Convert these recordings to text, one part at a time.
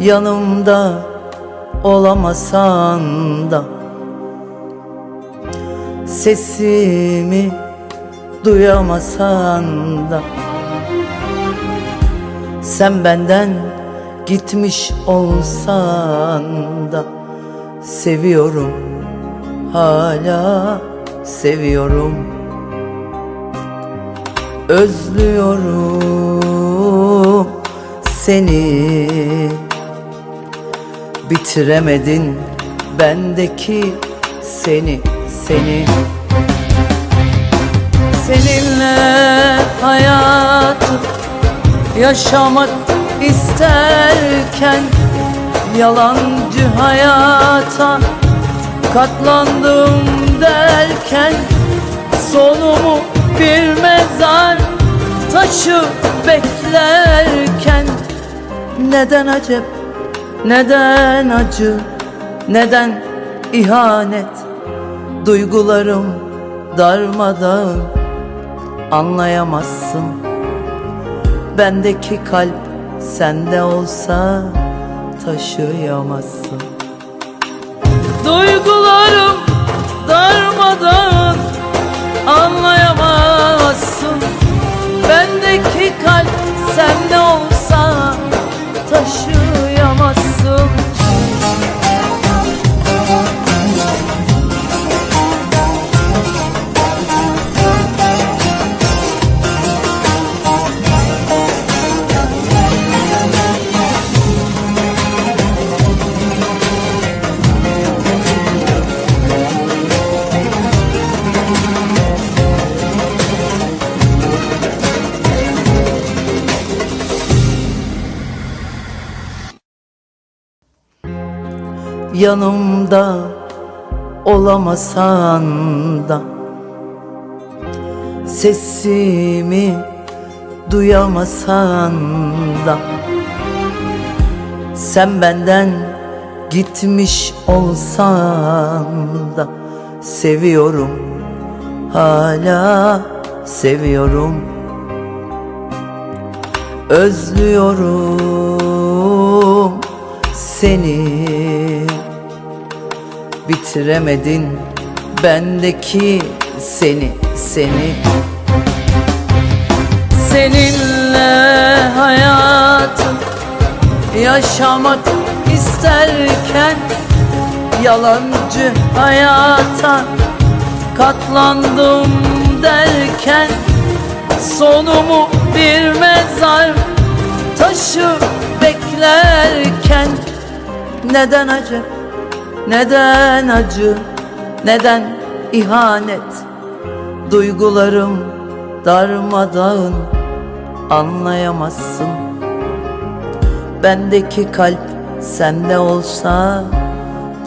Yanımda olamasan da Sesimi duyamasan da. Sen benden gitmiş olsan da Seviyorum hala seviyorum. Özlüyorum seni. Bitiremedin bendeki seni seni. Seninle hayatı yaşamak isterken Yalancı hayata katlandım derken Sonumu bir mezar taşı beklerken Neden acep, neden acı, neden ihanet Duygularım darmadağın anlayamazsın. Bendeki kalp sende olsa taşıyamazsın. Duygularım Yanımda olamasan da. Sesimi duyamasan da. Sen benden gitmiş olsan da. Seviyorum hala seviyorum. Özlüyorum seni Bitiremedin bendeki seni seni. Seninle hayatı yaşamak isterken Yalancı hayata katlandım derken Sonumu bir mezar taşı beklerken Neden acep, neden acı, neden ihanet? Duygularım darmadağın anlayamazsın. Bendeki kalp sende olsa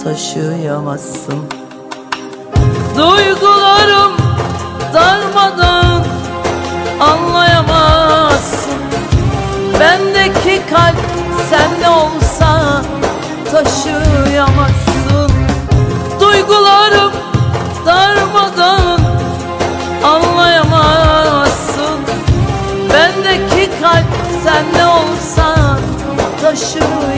taşıyamazsın. Duygularım darmadan anlayamazsın. Bendeki kalp sende olsa taşıyamazsın Duygularım darmadan anlayamazsın. Bendeki kalp sende olsa taşır